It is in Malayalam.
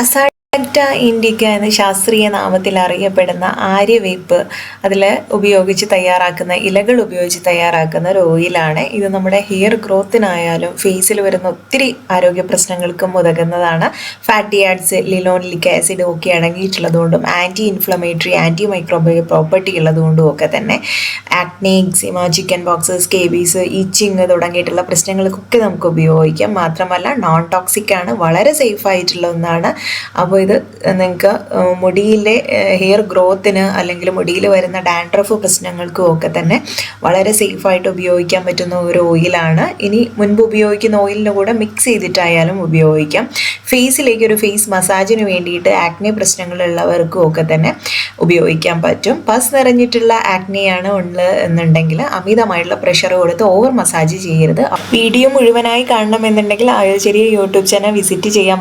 朝 അസാഡക്റ്റ ഇൻഡിക്ക എന്ന ശാസ്ത്രീയ നാമത്തിൽ അറിയപ്പെടുന്ന ആര്യവേപ്പ് അതിൽ ഉപയോഗിച്ച് തയ്യാറാക്കുന്ന ഇലകൾ ഉപയോഗിച്ച് തയ്യാറാക്കുന്ന ഒരു ഓയിലാണ്. ഇത് നമ്മുടെ ഹെയർ ഗ്രോത്തിനായാലും ഫേസിൽ വരുന്ന ഒത്തിരി ആരോഗ്യ പ്രശ്നങ്ങൾക്കും ഉതകുന്നതാണ്. ഫാറ്റി ആഡ്സ് ലിലോണിലിക് ആസിഡ് ഒക്കെ അടങ്ങിയിട്ടുള്ളതുകൊണ്ടും anti inflammatory anti microbial property ഉള്ളതുകൊണ്ടും ഒക്കെ തന്നെ acne eczema chicken pox scabies itching തുടങ്ങിയിട്ടുള്ള പ്രശ്നങ്ങൾക്കൊക്കെ നമുക്ക് ഉപയോഗിക്കാം. മാത്രമല്ല നോൺ ടോക്സിക് ആണ്. വളരെ സേഫ് ആയിട്ടുള്ള ഒന്നാണ്. അപ്പോൾ ഇത് നിങ്ങൾക്ക് മുടിയിലെ ഹെയർ ഗ്രോത്തിന് അല്ലെങ്കിൽ മുടിയിൽ വരുന്ന ഡാൻഡ്രഫ് പ്രശ്നങ്ങൾക്കും ഒക്കെ തന്നെ വളരെ സേഫായിട്ട് ഉപയോഗിക്കാൻ പറ്റുന്ന ഒരു ഓയിലാണ് ഇനി മുൻപ് ഉപയോഗിക്കുന്ന ഓയിലിന്റെ കൂടെ മിക്സ് ചെയ്തിട്ടായാലും ഉപയോഗിക്കാം. ഫേസിലേക്ക് ഒരു ഫേസ് മസാജിന് വേണ്ടിയിട്ട് ആക്നെ പ്രശ്നങ്ങളുള്ളവർക്കും ഒക്കെ തന്നെ ഉപയോഗിക്കാൻ പറ്റും. പസ് നിറഞ്ഞിട്ടുള്ള ആക്നെയാണ് ഉള്ളത് എന്നുണ്ടെങ്കിൽ അമിതമായിട്ടുള്ള പ്രഷർ കൊടുത്ത് ഓവർ മസാജ് ചെയ്യരുത്. വീഡിയോ മുഴുവനായി കാണണമെന്നുണ്ടെങ്കിൽ ആ ചെറിയ യൂട്യൂബ് ചാനൽ വിസിറ്റ് ചെയ്യാം.